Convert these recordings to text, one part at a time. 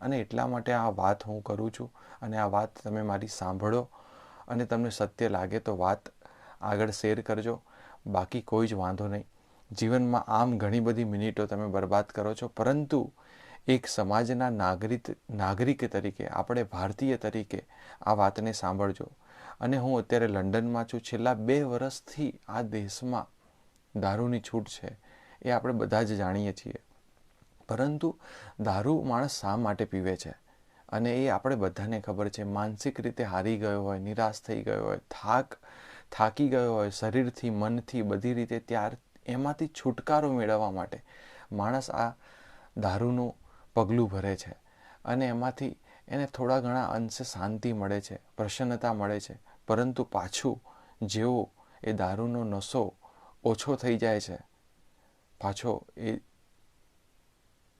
અને એટલા માટે આ વાત હું કરું છું અને આ વાત તમે મારી સાંભળો અને તમને સત્ય લાગે તો વાત આગળ શેર કરજો. બાકી કોઈ જ વાંધો નહીં. જીવનમાં આમ ઘણી બધી મિનિટો તમે બરબાદ કરો છો, પરંતુ એક સમાજના નાગરિક નાગરિક તરીકે, આપણે ભારતીય તરીકે આ વાતને સાંભળજો. અને હું અત્યારે લંડનમાં છું. છેલ્લા બે વર્ષથી આ દેશમાં દારૂની છૂટ છે એ આપણે બધા જ જાણીએ છીએ. પરંતુ દારૂ માણસ શા માટે પીવે છે? અને એ આપણે બધાને ખબર છે, માનસિક રીતે હારી ગયો હોય, નિરાશ થઈ ગયો હોય, થાક, થાકી ગયો હોય, શરીરથી, મનથી, બધી રીતે ત્યાર, એમાંથી છુટકારો મેળવવા માટે માણસ આ દારૂનું પગલું ભરે છે. અને એમાંથી એને થોડા ઘણા અંશે શાંતિ મળે છે, પ્રસન્નતા મળે છે. પરંતુ પાછું જેવો એ દારૂનો નશો ઓછો થઈ જાય છે, પાછો એ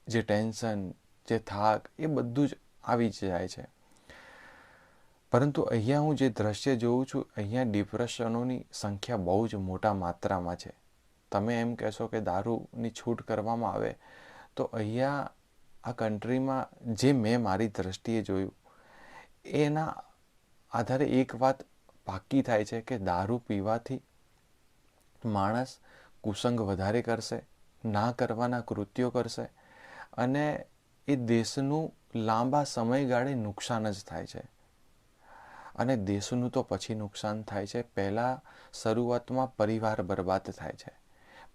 જે ટેન્શન, જે થાક, એ બધું જ આવી જ જાય છે. પરંતુ અહીંયા હું જે દ્રશ્ય જોઉં છું, અહીંયા ડિપ્રેશનોની સંખ્યા બહુ જ મોટા માત્રામાં છે. તમે એમ કહેશો કે દારૂની છૂટ કરવામાં આવે, તો અહીંયા આ કન્ટ્રીમાં જે મેં મારી દ્રષ્ટિએ જોયું, એના આધારે એક વાત પાકી થાય છે કે દારૂ પીવાથી માણસ કુસંગ વધારે કરશે, ના કરવાના કૃત્યો કરશે અને એ દેશનું લાંબા સમયગાળે નુકસાન જ થાય છે. અને દેશનું તો પછી નુકસાન થાય છે. પહેલાં શરૂઆતમાં પરિવાર બરબાદ થાય છે.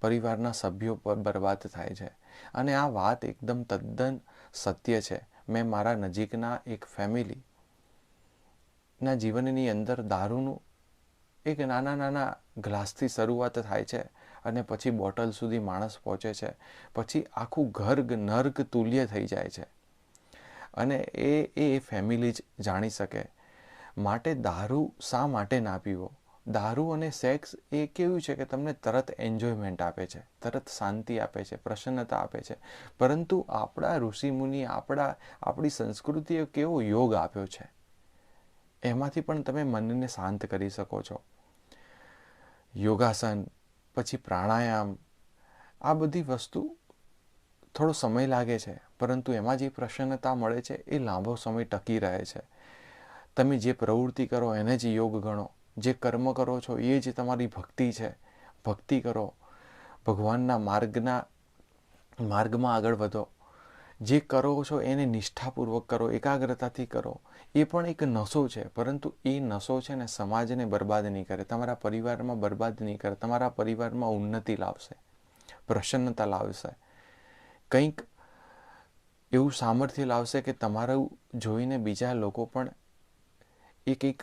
પરિવારના સભ્યો બરબાદ થાય છે. અને આ વાત એકદમ તદ્દન સત્ય છે. મેં મારા નજીકના એક ફેમિલી ના જીવનની અંદર દારૂનું એક નાના નાના ગ્લાસથી શરૂઆત થાય છે. અને પછી બોટલ સુધી માણસ પહોંચે છે. પછી આખું ઘર નર્ક તુલ્ય થઈ જાય છે. અને એ એ ફેમિલી જ જાણી શકે. માટે દારૂ શા માટે ના પીવો? દારૂ અને સેક્સ એ કેવું છે કે તમને તરત એન્જોયમેન્ટ આપે છે, તરત શાંતિ આપે છે, પ્રસન્નતા આપે છે. પરંતુ આપણા ઋષિમુનિ આપણા, આપણી સંસ્કૃતિએ કેવો યોગ આપ્યો છે? એમાંથી પણ તમે મનને શાંત કરી શકો છો. યોગાસન પછી પ્રાણાયામ, આ બધી વસ્તુ થોડો સમય લાગે છે, પરંતુ એમાં જે પ્રસન્નતા મળે છે એ લાંબો સમય ટકી રહે છે. તમે જે પ્રવૃત્તિ કરો, એને જ યોગ ગણો. જે કર્મ કરો છો, એ જ તમારી ભક્તિ છે. ભક્તિ કરો. ભગવાનના માર્ગના, માર્ગમાં આગળ વધો. જે કરો છો એને નિષ્ઠાપૂર્વક કરો, એકાગ્રતાથી કરો. એ પણ એક નશો છે, પરંતુ એ નશો છે ને સમાજને બરબાદ નહીં કરે, તમારા પરિવારમાં બરબાદ નહીં કરે, તમારા પરિવારમાં ઉન્નતિ લાવશે, પ્રસન્નતા લાવશે. કંઈક એવું સામર્થ્ય લાવશે કે તમારું જોઈને બીજા લોકો પણ એક એક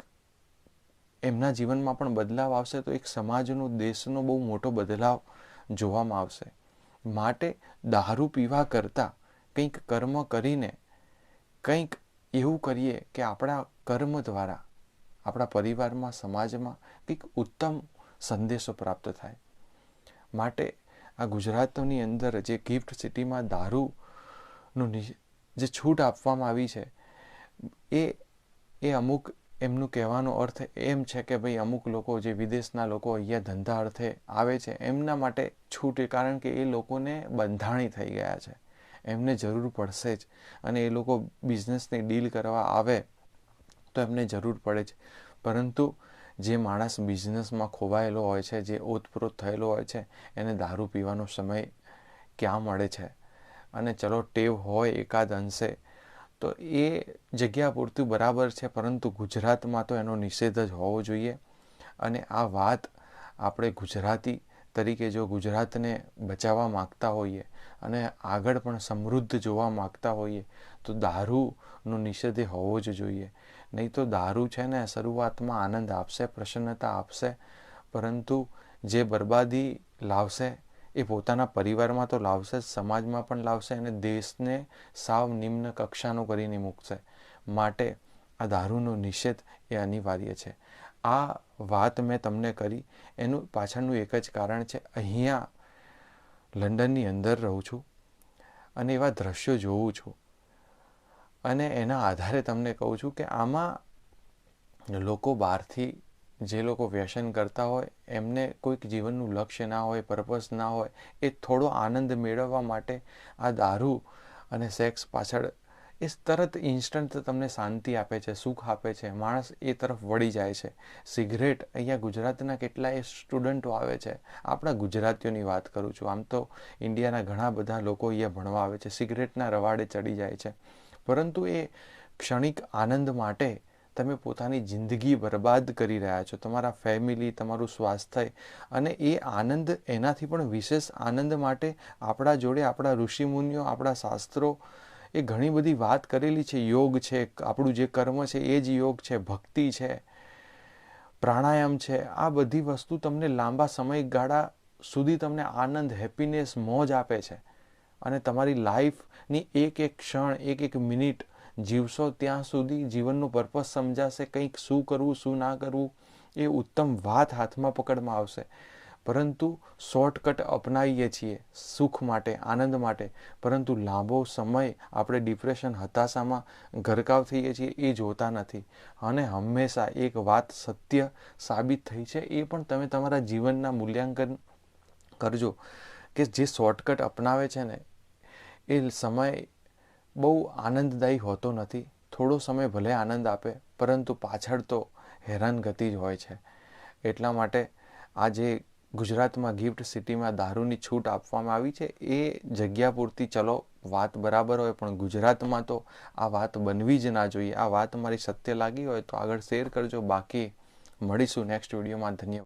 એમના જીવનમાં પણ બદલાવ આવશે, તો એક સમાજનો, દેશનો બહુ મોટો બદલાવ જોવામાં આવશે. માટે દારૂ પીવા કરતાં કંઈક કર્મ કરીને કંઈક એવું કરીએ કે આપણા કર્મ દ્વારા, આપણા પરિવારમાં, સમાજમાં કંઈક ઉત્તમ સંદેશો પ્રાપ્ત થાય. માટે આ ગુજરાતની અંદર જે ગિફ્ટ સિટીમાં દારૂનું જે છૂટ આપવામાં આવી છે, એ એ અમુક એમનું કહેવાનો અર્થ એમ છે કે ભાઈ અમુક લોકો જે વિદેશના લોકો અહીંયા ધંધા અર્થે આવે છે, એમના માટે છૂટ કારણ કે એ લોકોને બંધાણી થઈ ગયા છે. એમને જરૂર પડશે જ. અને એ લોકો બિઝનેસને ડીલ કરવા આવે તો એમને જરૂર પડે છે પરંતુ જે માણસ બિઝનેસમાં ખોવાયેલો હોય છે, જે ઓતપ્રોત થયેલો હોય છે, એને દારૂ પીવાનો સમય ક્યાં મળે છે? અને ચલો ટેવ હોય એકાદ અંશે, તો એ જગ્યા પૂરતું બરાબર છે, પરંતુ ગુજરાતમાં તો એનો નિષેધ જ હોવો જોઈએ. અને આ વાત આપણે ગુજરાતી તરીકે જો ગુજરાતને બચાવવા માગતા હોઈએ અને આગળ પણ સમૃદ્ધ જોવા માગતા હોઈએ, તો દારૂનો નિષેધ હોવો જ જોઈએ. નહીં તો દારૂ છે ને શરૂઆતમાં આનંદ આપશે, પ્રસન્નતા આપશે, પરંતુ જે બરબાદી લાવશે એ પોતાના પરિવારમાં તો લાવશે જ, સમાજમાં પણ લાવશે અને દેશને સાવ નિમ્ન કક્ષાનું કરીને મૂકશે. માટે આ દારૂનો નિષેધ એ અનિવાર્ય છે. આ વાત મેં તમને કરી. એનું પાછળનું એક જ કારણ છે, અહીંયા લંડનની અંદર રહું છું અને એવા દ્રશ્યો જોઉં છું. અને એના આધારે તમને કહું છું કે આમાં લોકો બહારથી જે લોકો વ્યસન કરતા હોય, એમને કોઈક જીવનનું લક્ષ્ય ના હોય પર્પઝ ના હોય, એ થોડો આનંદ મેળવવા માટે આ દારૂ અને સેક્સ પાછળ એ તરત ઇન્સ્ટન્ટ તમને શાંતિ આપે છે, સુખ આપે છે. માણસ એ તરફ વળી જાય છે. સિગરેટ અહીંયા ગુજરાતના કેટલાય સ્ટુડન્ટો આવે છે. આપણા ગુજરાતીઓની વાત કરું છું. આમ તો ઇન્ડિયાના ઘણા બધા લોકો અહીંયા ભણવા આવે છે. સિગરેટના રવાડે ચડી જાય છે. પરંતુ એ ક્ષણિક આનંદ માટે તમે પોતાની જિંદગી બરબાદ કરી રહ્યા છો. તમારા ફેમિલી તમારું સ્વાસ્થ્ય અને એ આનંદ એનાથી પણ વિશેષ આનંદ માટે આપણા જોડે આપણા ઋષિમુનિઓ આપણા શાસ્ત્રો એ ઘણી બધી વાત કરેલી છે. યોગ છે, આપણું જે કર્મ છે, એ જ યોગ છે, ભક્તિ છે, પ્રાણાયામ છે. આ બધી વસ્તુ તમને લાંબા સમયગાળા સુધી તમને આનંદ હેપીનેસ મોજ આપે છે. અને તમારી લાઈફની એક એક ક્ષણ, એક એક મિનિટ જીવશો ત્યાં સુધી જીવનનું પર્પઝ સમજાશે. કંઈક શું કરવું, શું ના કરવું, એ ઉત્તમ વાત હાથમાં પકડમાં આવશે. પરંતુ શોર્ટકટ અપનાવીએ છીએ સુખ માટે, આનંદ માટે. પરંતુ લાંબો સમય આપણે ડિપ્રેશન, હતાશામાં ગરકાવ થઈએ છીએ એ જોતા નથી. અને હંમેશા એક વાત સત્ય સાબિત થઈ છે એ પણ તમે તમારા જીવનના મૂલ્યાંકન કરજો કે જે શોર્ટકટ અપનાવે છે ને, એ સમય બહુ આનંદદાયી હોતો નથી. થોડો સમય ભલે આનંદ આપે, પરંતુ પાછળ તો હેરાનગતિ જ હોય છે. એટલા માટે આ જે ગુજરાતમાં ગિફ્ટ સિટીમાં દારૂની છૂટ આપવામાં આવી છે. એ જગ્યા પૂરતી ચલો, વાત બરાબર હોય, પણ ગુજરાતમાં તો આ વાત બનવી જ ના જોઈએ. આ વાત મારી સત્ય લાગી હોય તો આગળ શેર કરજો. બાકી મળીશું નેક્સ્ટ વિડીયોમાં ધન્યવાદ.